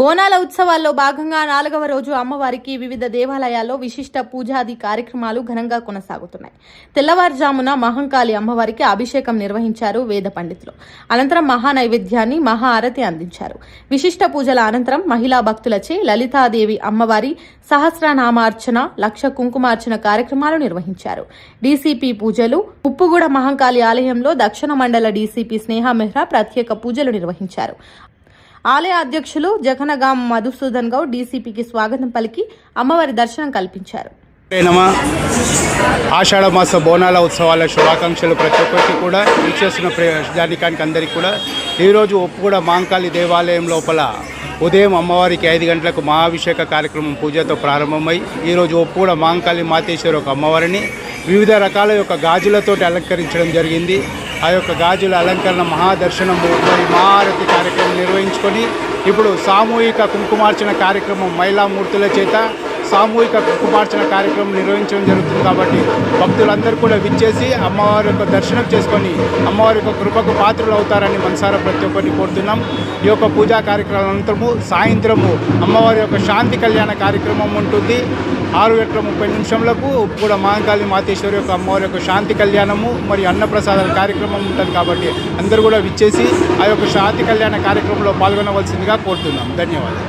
బోనాల ఉత్సవాల్లో భాగంగా నాలుగవ రోజు అమ్మవారికి వివిధ దేవాలయాల్లో విశిష్ట పూజాది కార్యక్రమాలు ఘనంగా కొనసాగుతున్నాయి. తెల్లవారుజామున మహంకాళి అమ్మవారికి అభిషేకం నిర్వహించారు వేద పండితులు. అనంతరం మహా నైవేద్యాన్ని మహా ఆరతి అందించారు. విశిష్ట పూజల అనంతరం మహిళా భక్తులచే లలితాదేవి అమ్మవారి సహస్రనామార్చన లక్ష కుంకుమార్చన కార్యక్రమాలు నిర్వహించారు. డీసీపీ పూజలు ఉప్పుగూడ మహంకాళి ఆలయంలో దక్షిణ మండల డీసీపీ స్నేహ మెహ్రా ప్రత్యేక పూజలు నిర్వహించారు. ఆలయ అధ్యక్షులు జగనగాం మధుసూదన్ గౌడ్ డీసీపీకి స్వాగతం పలికి అమ్మవారి దర్శనం కల్పించారు. ఆషాఢ మాస బోనాల ఉత్సవాల శుభాకాంక్షలు ప్రతి ఒక్కరికి కూడా వీక్షిస్తున్న ప్రజానికానికి అందరికీ కూడా. ఈరోజు ఒప్పుగూడ మాంకాళి దేవాలయం లోపల ఉదయం అమ్మవారికి ఐదు గంటలకు మహాభిషేక కార్యక్రమం పూజతో ప్రారంభమై ఈరోజు ఒప్పుగూడ మాంకాళి మాతేశ్వరి ఒక అమ్మవారిని వివిధ రకాల యొక్క గాజులతోటి అలంకరించడం జరిగింది. ఆ యొక్క గాజుల అలంకరణ మహాదర్శనము మహారతి కార్యక్రమం నిర్వహించుకొని ఇప్పుడు సామూహిక కుంకుమార్చన కార్యక్రమం మహిళామూర్తుల చేత సామూహిక కుక్కుపార్చన కార్యక్రమం నిర్వహించడం జరుగుతుంది కాబట్టి భక్తులందరూ కూడా విచ్చేసి అమ్మవారి యొక్క దర్శనం చేసుకొని అమ్మవారి యొక్క కృపకు పాత్రలు అవుతారని మనసారా ప్రతి ఒక్కరిని కోరుతున్నాం. ఈ యొక్క పూజా కార్యక్రమం అనంతరము సాయంత్రము అమ్మవారి యొక్క శాంతి కళ్యాణ కార్యక్రమం ఉంటుంది. ఆరు గంటల ముప్పై నిమిషంలకు కూడా మహాకాళి మాతేశ్వరి యొక్క అమ్మవారి యొక్క శాంతి కళ్యాణము మరియు అన్నప్రసాదాల కార్యక్రమం ఉంటుంది కాబట్టి అందరూ కూడా విచ్చేసి ఆ యొక్క శాంతి కళ్యాణ కార్యక్రమంలో పాల్గొనవలసిందిగా కోరుతున్నాం. ధన్యవాదాలు.